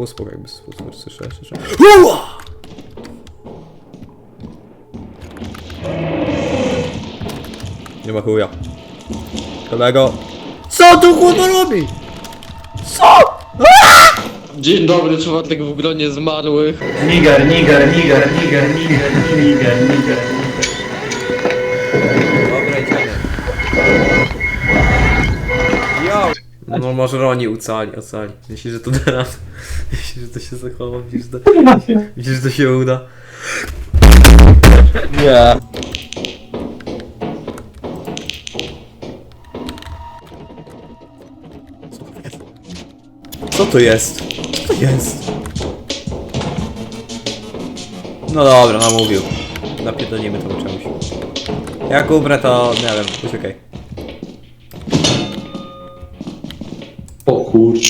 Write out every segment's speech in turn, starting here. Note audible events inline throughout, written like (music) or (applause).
było spoko jakby słyszałeś, słyszałeś. Nie ma chuja. Kolego. Co tu kurwa robi? Co? Dzień dobry, czwartek w gronie zmarłych. Niger, niger, niger, niger, niger, niger, niger. No może Roni ucali, ocali. Myślisz, że to da radę? (laughs) Myślisz, że to się zachowa? Myślisz, że to, myślisz, że to się uda? Nie. Co to jest? Co to jest? No dobra, namówił. Napierdolimy to czemuś. Jak umrę to, nie wiem, uciekaj. O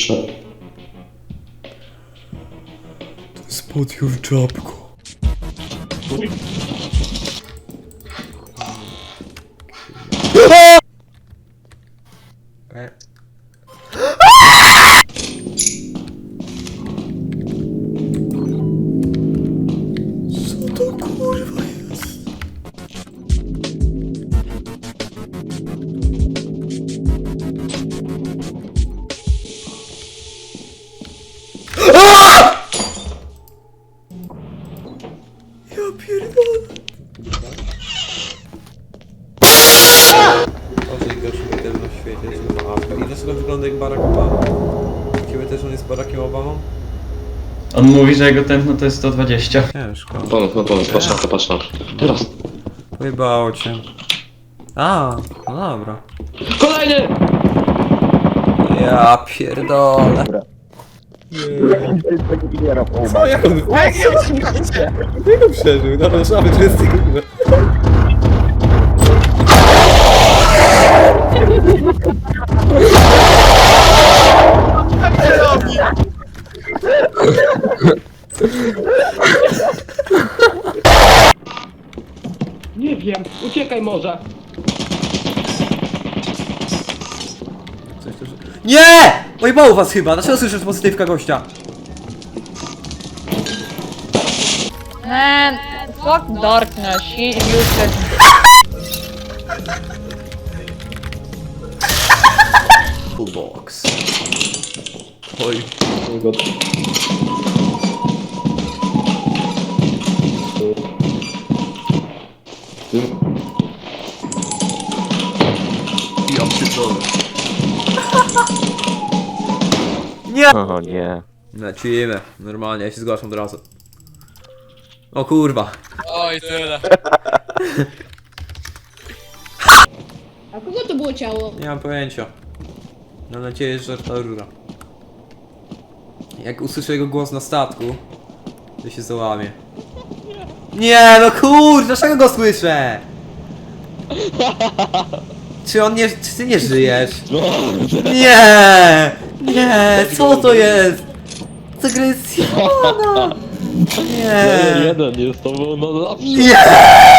kurczę. Spod your czapko. Mówi, że jego tętno to jest 120. Ciężko. Pomysł, no pomysł, patrz na to, patrz na to. Teraz. Pojebało cię. A, no dobra. Kolejny! Ja pierdolę. Co, jak on... Jak on przeżył? No, no, szamy, to jest kurwa. Nie wiem, uciekaj może. Coś tu... Nie! Pojebało was chyba, dlaczego słyszysz pozytywka gościa? Man, fuck darkness. She useless. Box. Oj. Nie! O nie. Lecimy, normalnie, ja się zgłaszam od razu. O kurwa. Oj, tyle. A kogo to było ciało? Nie mam pojęcia. Mam nadzieję, że to rura. Jak usłyszę jego głos na statku, to się załamie. Nie, no kur, dlaczego go słyszę? Czy on nie, czy ty nie żyjesz? Nie! Nie, co to jest? Zagresjona! Nie! Jeden jest to na zawsze. Nie!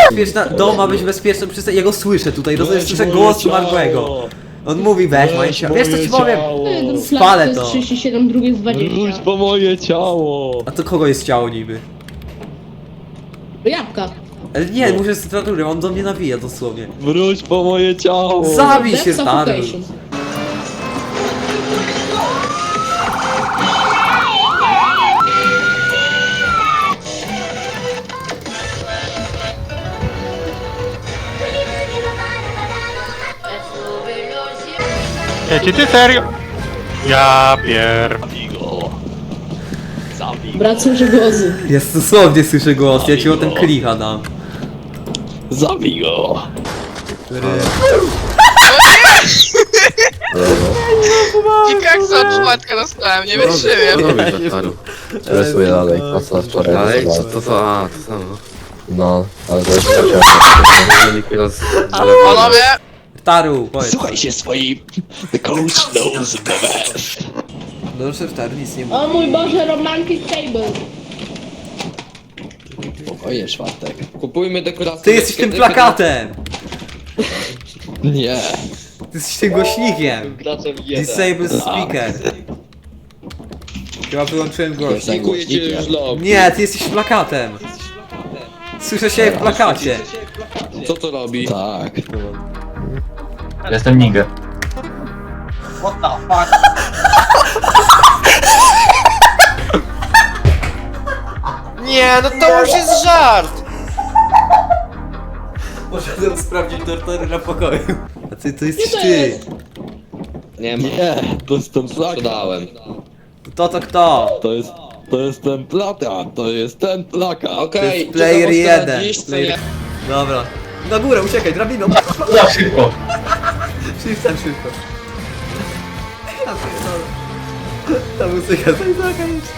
Bezpieczna, dom ma być bezpieczny przez ja go słyszę tutaj, rozumiesz, słyszę głos Margłego. On mówi weź moje ciało. Wiesz co ci powiem? Jeden Spalę to. to jest 37, drugi jest 20. po moje ciało. A to kogo jest ciało niby? Jabłka. Ale nie, muszę z literatury, on do mnie nawija dosłownie. Wróć po moje ciało. Zabij się Death stary! suffocation. Ecie ty serio? Ja pier... Brat słyszy głosy. Ja dosłownie słyszę głos, ja ci o tym klicha dam. Zabij go. I jak za czwartkę dostałem, nie wytrzymię. Stresuję (laughs) dalej, a co wczoraj Dalej, co to co? A, to samo. No, ale to jest Panowie, Taru, powiedz. Słuchaj się swoim. The coach knows the best. No, że Taru nic nie mówi. O mój Boże, romantic table. Spokojnie, czwartek. Kupujmy dekoracje. Ty jesteś tym plakatem! Nie. Ty jesteś tym głośnikiem! Graczem jeden. Disable speaker. Chyba wyłączyłem głośnik. Dziękuję już lob. Nie, ty jesteś plakatem. Słyszę się w plakacie. Co to robi? Tak. Jestem Niger. Nie, no to już jest żart! Poszedłem sprawdzić tortury na pokoju. A ty to jesteś ty. jest? Nie ma. Nie, to jest ten. Sprzedałem. To to kto? To jest, to jest ten plaka, to jest ten plaka. Okej, To jest player czekam dziś, co Player- nie... Dobra. Na górę, uciekaj, drabiną. Za szybko. Shiftem szybko. Ja pierdolę. Ta muzyka to jest taka jeszcze.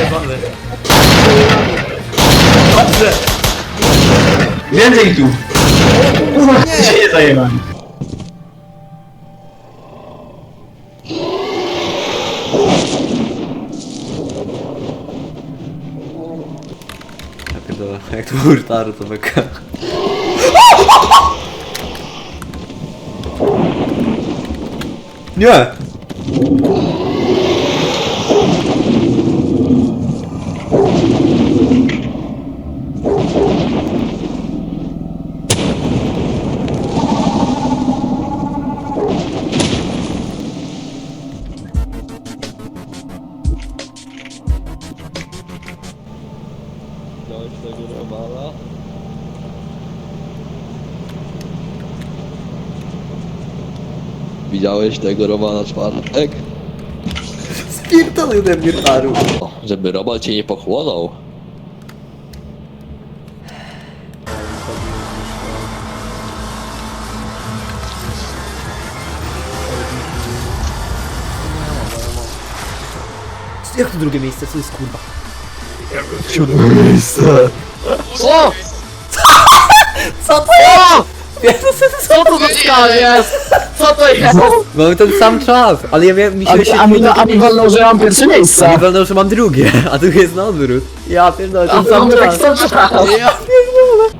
Jebane. Dobrze. Więcej tu. Kurwa, się nie. Ja pierdolę, jak to hurtaru to beka. Nie! Widziałeś tego Romana czwartek? Spierdolę ode mnie taru. O, żeby Roman cię nie pochłonął. Jak to drugie miejsce? Co jest kurwa? Co? (laughs) Co to jest? Co to za skala jest? Co to jest? Mamy ten sam czas, ale ja miałem, mi się się... A mi, a mi wolno, że mam pierwsze A miejsce. mi wolno, że mam drugie, a drugie jest na odwrót. Ja pierdolę, ten sam Mamy czas. taki sam czas. Ja pierdolę.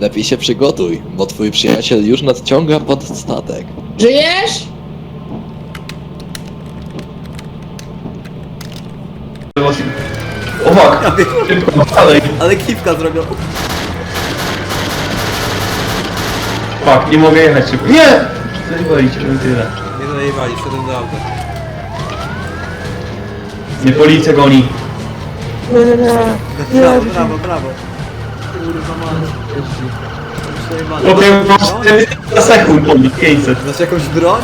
Lepiej się przygotuj, bo twój przyjaciel już nadciąga pod statek. Żyjesz? O fuck. Szybko, dalej. Ale kipka zrobił. Fuck, nie mogę jechać szybko. Nie! Coś no tyle. Nie zajebali, szedłem do auta. Nie policja goni. Brawo, brawo, brawo. Kurwa mać. Przejebane. Okej, mam 400 sekund, poli, 500. Znasz jakąś broń?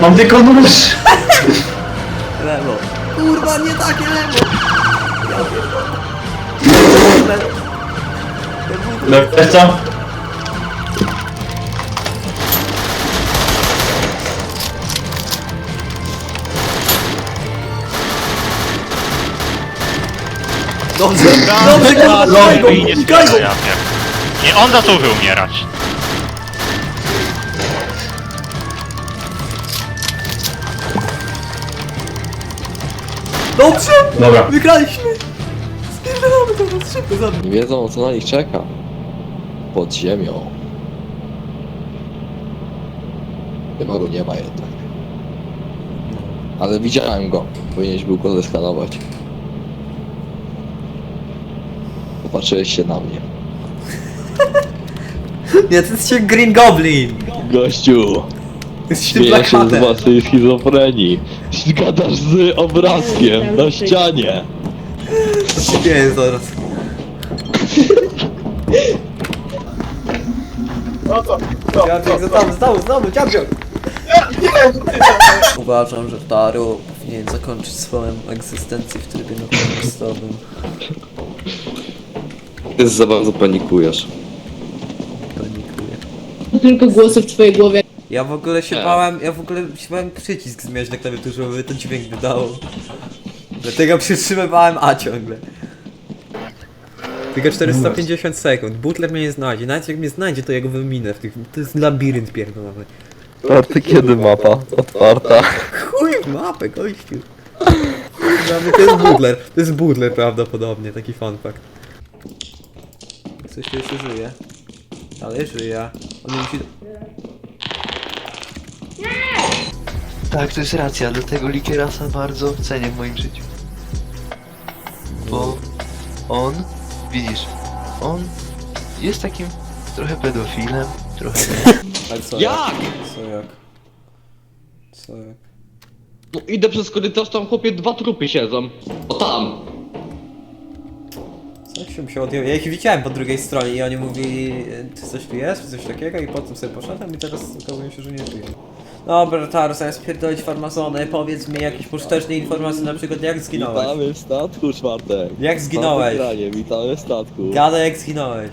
Mam tylko nóż. Lewo. Kurwa, nie takie lewo. Ja pierdolę. Lepiej co? Dobrze, dobrze, kurwa, Dobrze, daj go, I nie daj spiera, go. ja pier... Nie, on zasłużył umierać. Dobrze, Dobra. wygraliśmy. Spierdolamy teraz, szybko. Nie wiedzą co na nich czeka. Pod ziemią. Chyba go nie ma jednak. Ale widziałem go. Powinieneś był go zeskanować. Popatrzyłeś się na mnie. (laughs) Nie, to jest się Green Goblin. Gościu! Jest Śmiejesz się z plakatem. własnej schizofrenii. Gadasz z obrazkiem na ścianie. Nie, zaraz. Dziadek, za tam, znowu, znowu, dziadek! Uważam, że Taro powinien zakończyć swoją egzystencję w trybie natychmiastowym. Ty za bardzo panikujesz. Panikuję. Tylko głosy w twojej głowie. Ja w ogóle się Nie. bałem, ja w ogóle się bałem przycisk zmieniać na klawiaturze, żeby ten dźwięk wydało. Dlatego przytrzymywałem A ciągle. Tylko 450 sekund. Butler mnie nie znajdzie. Nawet jak mnie znajdzie, to ja go wyminę w tych... To jest labirynt pierdolony. Otwarty kiedy mapa? Otwarta. Chuj w mapę, gościu. Mnie to jest Butler. To jest Butler prawdopodobnie, taki fun fact. Coś tu jeszcze żyje. Ale żyje. On musi... Tak, to jest racja, dlatego Likierasa bardzo cenię w moim życiu. Bo on, widzisz, on jest takim trochę pedofilem, trochę nie. Ale co Jak? Co jak? Co jak? No idę przez korytarz, tam chłopie dwa trupy siedzą. O tam. Jak się musiał odjąć? Ja ich widziałem po drugiej stronie i oni mówili, e, czy coś tu jest, czy coś takiego i potem sobie poszedłem i teraz okazuje się, że nie żyje. Dobra, Taru, zamiast pierdolić farmazony, powiedz mi jakieś pożyteczne informacje, na przykład jak zginąłeś. Witamy w statku, czwartek. Jak zginąłeś? Granie, witamy w statku. Gadaj jak zginąłeś.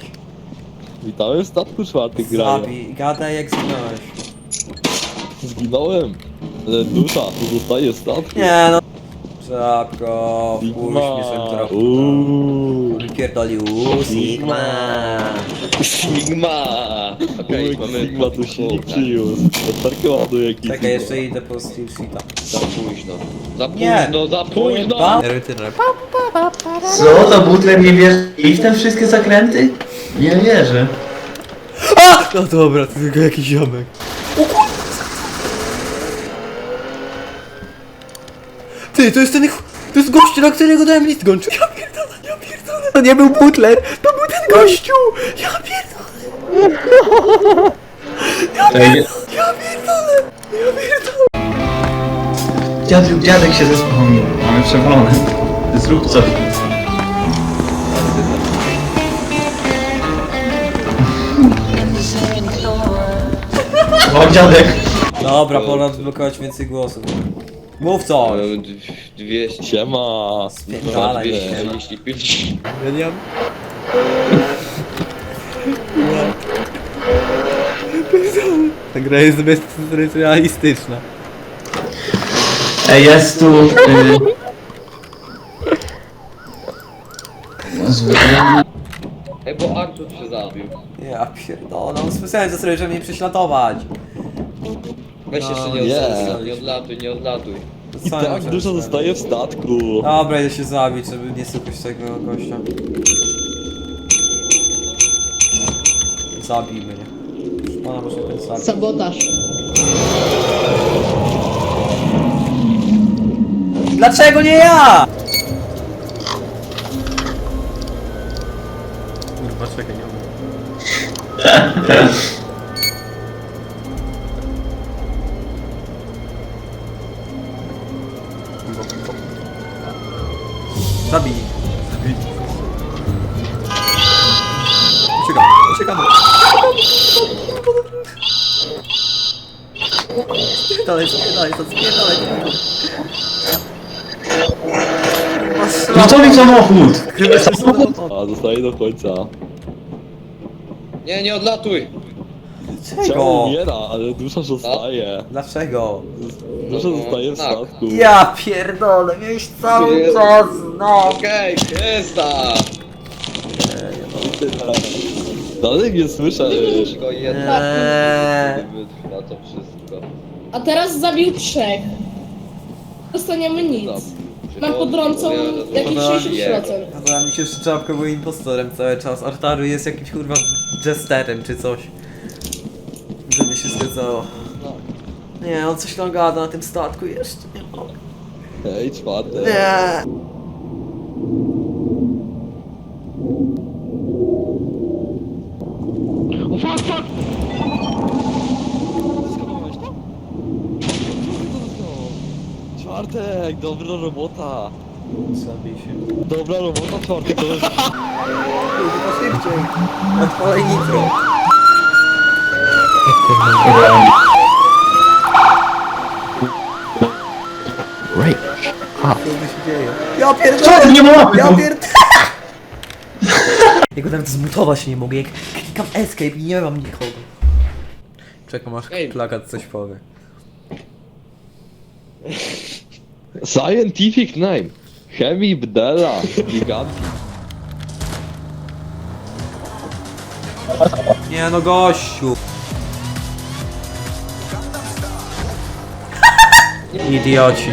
Witamy w statku, czwartek granie. Zabij, gadaj jak zginąłeś. Zginąłem. Ale dusza zostaje w statku. Nie no. Czapko, wpuść mnie sobie trochę. Uuuu. Wypierdolił, Sigma. Sigma! Okej, Okay, mamy... Sigma tu się nie przyniósł. Latarkę ładuje jakiś Czekaj, Sigma. jeszcze idę po Steel Sheeta. Za późno. Za Nie. późno, za późno! Co, to butler nie wierzy i w te wszystkie zakręty? Nie wierzę. A! No dobra, to tylko jakiś ziomek. O kur- Ty, to jest ten... ch- To jest gościu, na którego dałem list gończy. Ja pierdolę, ja pierdolę. To nie był butler, to był ten gościu. Ja pierdolę. Ja pierdolę, ja pierdolę. Ja pierdolę. Dziadek, dziadek się zespomnił. Mamy przewalone. Zrób coś. (laughs) O, dziadek. Dobra, pora odblokować więcej głosów. Mów coś. Mamy d- 200... Siema. Spierdalaj się. 245. Ja nie mam... Ta gra jest zbyt realistyczna. Ej, jest tu... Y... Ej, bo Artur się zabił. Ja pierdolę, on specjalnie zastroi, żeby mnie prześladować. Weź No, jeszcze nie nie. odlatuj, nie odlatuj, nie odlatuj. I ja tak muszę zrobić? zostaje w statku. Dobra, idę się zabić, żeby nie słuchać tego gościa. Zabij mnie. Proszę Pana, może ten zabić. Sabotaż. Dlaczego nie ja? Kurwa, czekaj, nie umiem. (laughs) No to mi samochód! A zostaje do końca. Nie, nie odlatuj! Ciało Czego? umiera, ale dusza zostaje. Dlaczego? Dusza zostaje w tak. statku. Ja pierdolę, miałeś cały Jezu. czas, no! Okej, jest ta! Dalej nie słyszę. Tylko jedna Eee. wytrwa to wszystko. A teraz zabił trzech. Dostaniemy nic. Nam podrącą jakieś 60%. Podoba mi się, że Czapka był impostorem cały czas. Artaru jest jakimś kurwa jesterem czy coś. Żeby się zgadzało. Nie, on coś tam gada na tym statku jeszcze. Nie mogę. Hej, czwartek. Nie. Czwartek, dobra robota. Zabij się. Dobra robota, czwartek. To jest... Chyba szybciej. Odpalaj nitro. Co tu się dzieje? Ja pierdolę! Co ty nie ma łapy Ja tu? pierd... (laughs) Ja go nawet zmutować nie mogę, jak klikam escape i nie mam nikogo. Czekam aż Ej. plakat coś powie. (laughs) Scientific name. Chemii Bdela. Giganti. Nie no gościu! Idioci.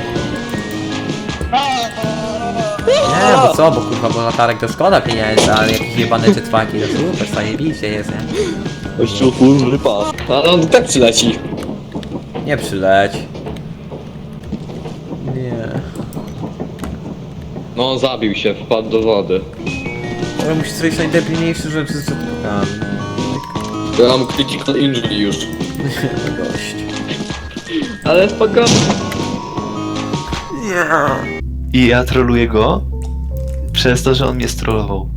Nie, bo co, bo kurwa, bo latarek to szkoda pieniędzy, ale jakieś jebane jetpacki to super, zajebiście jest, nie? Kościół full rypa. A on tak przyleci. Nie przyleć. No, zabił się, wpadł do wody. Ale musisz zrobić najdebilniejsze rzeczy, co pokażę. Ja mam critical injury już. (laughs) Gość. Ale spokojnie. I ja troluję go przez to, że on mnie strollował.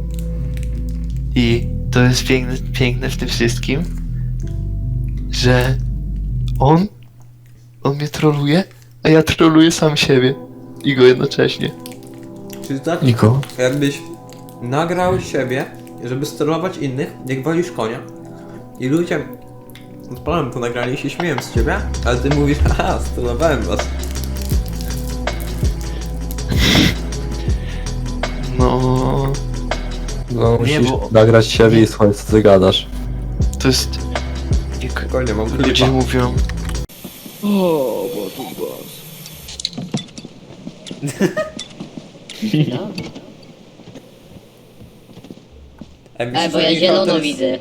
I to jest piękne, piękne w tym wszystkim, że on, on mnie troluje, a ja troluję sam siebie i go jednocześnie. Czyli tak, Niko? jakbyś nagrał siebie, żeby sterować innych, jak walisz konia. I ludzie odpalam to nagranie i się śmieją z ciebie, ale ty mówisz, haha, sterowałem was. No, No, Nie, musisz bo- nagrać siebie i słuchać co ty gadasz. to jest... Jak Konia mam ludzie klipa. mówią... O, bo tu głos. (laughs) Ej, myślisz, bo ja zielono jest- widzę.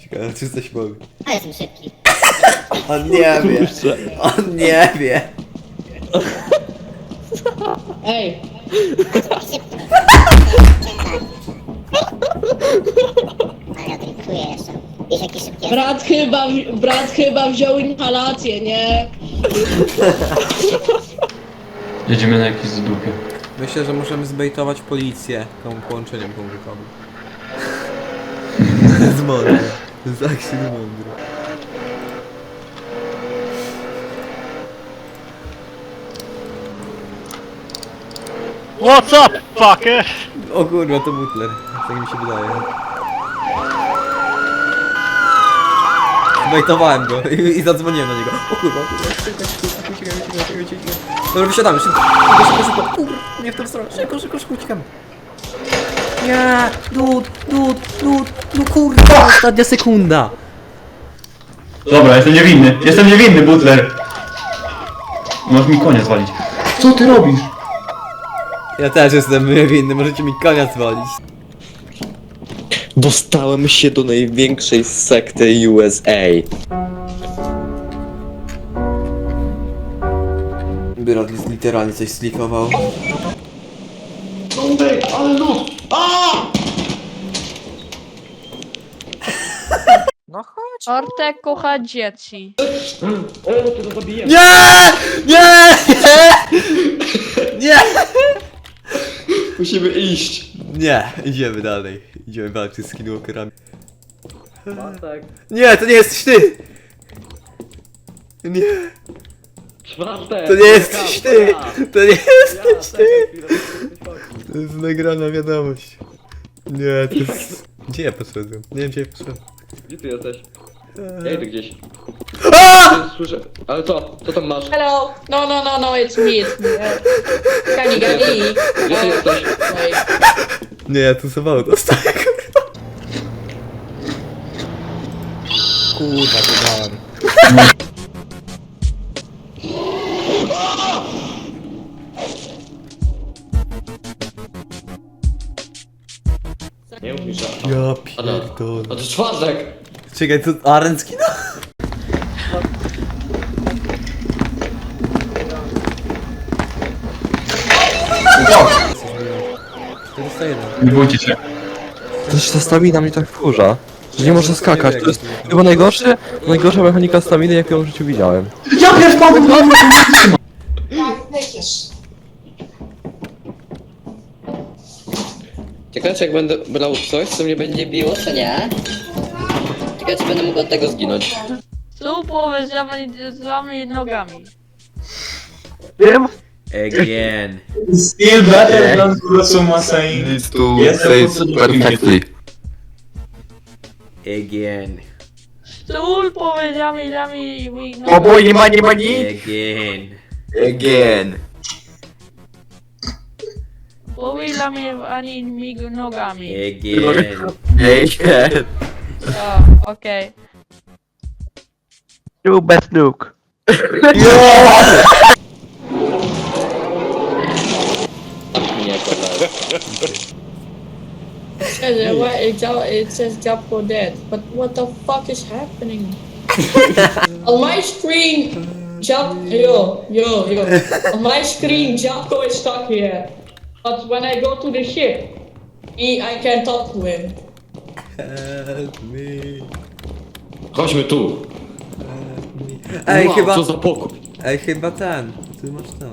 Ciekawe, czy coś powie. A jestem szybki. On nie wie. On nie wie. Ej, (laughs) Ale ja drinkuję jeszcze. Wiesz jakie szybkie brat chyba, brat chyba wziął inhalację, nie? (laughs) Jedziemy na jakieś zdupie. Myślę, że możemy zbejtować policję tą połączeniem komórkowym. Mądre. To jest actually mądre. What's up, fucker? O kurwa, to butler. Tak mi się wydaje. Zbejtowałem go i, i zadzwoniłem na niego. O kurwa, o kurwa, czekaj, szybko, uciekaj, uciekaj, uciekaj, uciekaj. Dobra, wysiadamy, szybko, szybko, szybko, szybko. Kurwa, nie w tą stronę, szybko, szybko, szybko, uciekamy. Nie, dud, dud, dud, no kurwa, ostatnia sekunda. Dobra, jestem niewinny. Jestem niewinny, butler. Możesz mi konia zwalić. Co ty robisz? Ja też jestem winny, możecie mi konia zwalić. Dostałem się do największej sekty USA. Brat literalnie coś slikował. No chodź. Ortek kocha dzieci. Nie! Nie! Nie! Musimy iść. Nie, idziemy dalej. Idziemy walczyć z skinwalkerami. Nie, to nie jesteś ty! Nie, Czwarte. to nie jesteś ty! To nie jesteś ty! To jest nagrana wiadomość. Nie, to jest... Gdzie ja poszedłem? Nie wiem gdzie ja poszedłem. Gdzie ty jesteś? Ja idę gdzieś. Słyszę. Ale co? Co tam masz? Hello. No, no, no, no, it's me, it's me. Gani, Gani. Gdzie ty jesteś? Nie, ja tu zawał dostaję, kurwa. Kurwa, to dałem. Nie mów mi, że... Ja pierdolę. A to czwartek! Czekaj, to Aren skinął? Nie bójcie się. Też ta stamina mnie tak wkurza. Że nie można skakać. To jest chyba najgorsze, najgorsza mechanika staminy, jaką w życiu widziałem. Ja pier wpadłem na Ciekawe, czy jak będę brał coś, co mnie będzie biło, Co nie? Ciekawe czy będę mógł od tego zginąć. Tu z wami nogami. Again. Still better than Kurosuma saying. Needs to Yes, say perfectly. Again. Stół powiedziami nami mi O boy, nie ma, nie ma nic. Again. Again. Powiedziami ani mi nogami. Again. Again. O, okej. You best nuke. mnie podać. It says, uh, what, it, jo- it says Japco dead. But what the fuck is happening? (laughs) On my screen, Jap, yo, yo, yo. On my screen, Japco is stuck here. But when I go to the ship, he, I can talk to him. Help me. Chodźmy tu. Ej, wow, chyba... co za pokój. Ej, chyba ten. Ty masz to.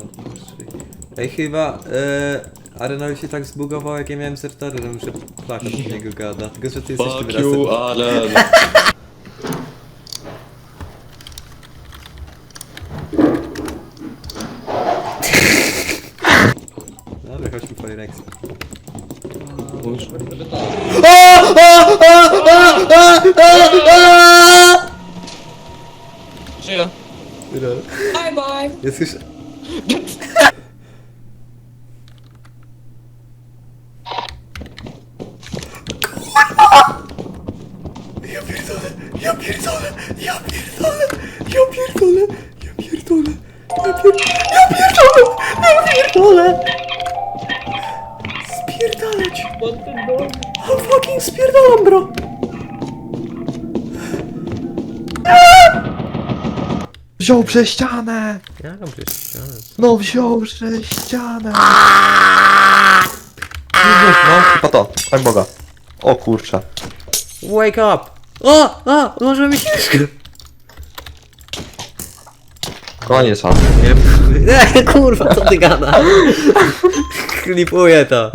Ej, chyba... E, Arenowi się tak zbugował, jak ja miałem sertory, że muszę plakat z niego gada. Tylko, że ty jesteś tym Fuck razem. you, Aren. (laughs) Dobra, chodźmy po Rexy. Żyję. Bye bye. Jest już... Ja pierdolę, ja pierdolę, ja pierdolę, ja pierdolę, ja pierdolę, ja pierdolę, ja pierdolę, ja pierdolę. Spierdalać. I'm fucking spierdalam, bro. Wziął przez ścianę! Ja mam przecież, No wziął przez ścianę! No, chyba to. Tak Boga. O kurczę. Wake up! O! O! Może mi śnieżkę! Koniec, a. (laughs) Nie, kurwa, co ty gada? Klipuję to.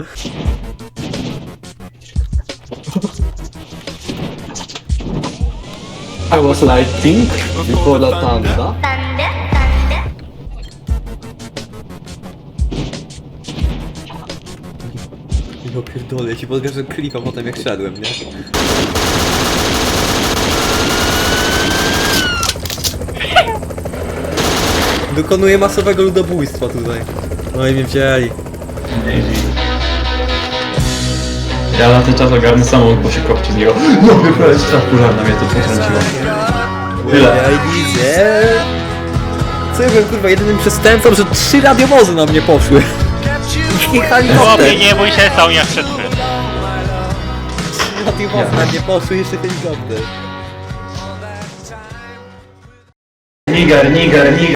I was lighting before the thunder. Ja pierdolę, ja ci podkażę klipa potem jak szedłem, nie? Dokonuję masowego ludobójstwa tutaj. No i mnie wzięli. Ja na ten czas ogarnę samochód, bo się kopci z niego. (laughs) No wyprawiać strach pożarna mnie to potrąciło. Tyle. Ja widzę. Co ja byłem kurwa jedynym przestępcą, że trzy radiowozy na mnie poszły. I helikopter. Chłopie, nie bój się, są jak przed chwilą. Trzy radiowozy na mnie poszły, jeszcze helikopter. Niger, niger, niger.